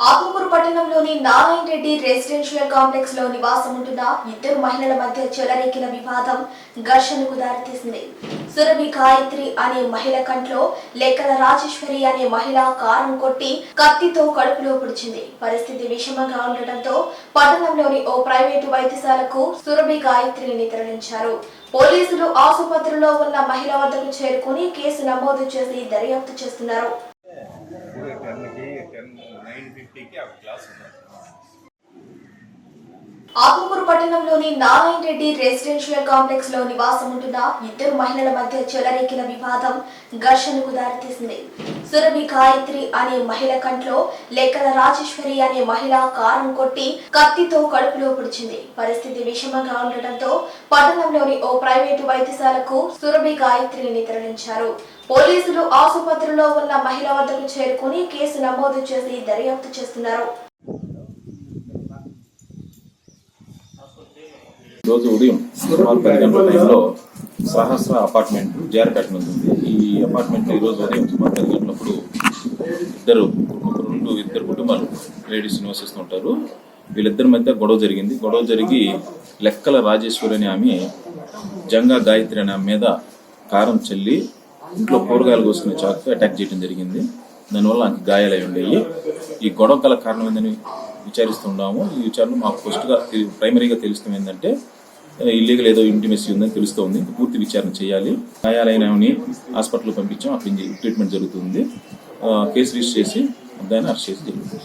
ఆత్మకూరు పట్టణంలోని నారాయణ రెడ్డి రెసిడెన్షియల్ కాంప్లెక్స్లో నివాసం ఉంటున్న ఇద్దరు మహిళల మధ్య చెలరేకిన వివాదం ఘర్షణకు దారితీసింది. సురభి గాయత్రి అనే మహిళ కంట్లో లెక్కల రాజేశ్వరి అనే మహిళ కారం కొట్టి కత్తితో కడుపులో పొడిచింది. పరిస్థితి విషమంగా ఉండటంతో పట్టణంలోని ఓ ప్రైవేటు వైద్యశాలకు సురభి గాయత్రిని తరలించారు పోలీసులు ఆసుపత్రిలో ఉన్న మహిళ వద్దకు చేరుకుని కేసు నమోదు చేసి దర్యాప్తు చేస్తున్నారు. టెన్ నైన్ ఫిఫ్టీకి ఆ క్లాస్ ఉంటుంది. ఆత్మకూరు పట్టణంలోని నారాయణ రెడ్డి రెసిడెన్షియల్ కాంప్లెక్స్లో నివాసం ఉంటున్న ఇద్దరు మహిళల మధ్య చెలరెక్కిన వివాదం ఘర్షణకు దారితీసింది. సురభి గాయత్రి అనే మహిళ కంట్లో లెక్కల రాజేశ్వరి అనే మహిళ కారం కొట్టి కత్తితో కడుపులో పొడిచింది. పరిస్థితి విషమంగా ఉండటంతో పట్టణంలోని ఓ ప్రైవేటు వైద్యశాలకు సురభి గాయత్రిని తరలించారు పోలీసులు ఆసుపత్రిలో ఉన్న మహిళ వద్దకు చేరుకుని కేసు నమోదు చేసి దర్యాప్తు చేస్తున్నారు. రోజు ఉదయం సుమారు పది గంటల టైంలో సహస్ర అపార్ట్మెంట్ జేఆర్పేట మీద ఉంది. ఈ అపార్ట్మెంట్ ఈ రోజు ఉదయం సుమారు పది గంటలప్పుడు ఇద్దరు రెండు ఇద్దరు కుటుంబాలు లేడీస్ నివసిస్తుంటారు వీళ్ళిద్దరి మధ్య గొడవ జరిగింది. గొడవ జరిగి లెక్కల రాజేశ్వరి అనే ఆమె జంగా గాయత్రి అనే ఆమె మీద కారం చల్లి ఇంట్లో కూరగాయలు కోసుకున్న చాకు అటాక్ చేయడం జరిగింది. దానివల్ల ఆమెకి గాయాలై ఉండేవి. ఈ గొడవ గల కారణం ఏందని విచారిస్తున్నాము ఈ విచారణ మాకు ఫస్ట్గా ప్రైమరీగా తెలుస్తుంది ఏంటంటే ఇల్లీగల్ ఏదో ఇంటిమెసీ ఉందని తెలుస్తోంది. పూర్తి విచారణ చేయాలి. గాయాలైనవి హాస్పిటల్ పంపించాం. అక్కడ ట్రీట్మెంట్ జరుగుతుంది. ఆ, కేసు రిజిస్టర్ చేసి దాన్ని అరెస్ట్ చేసి జరుగుతుంది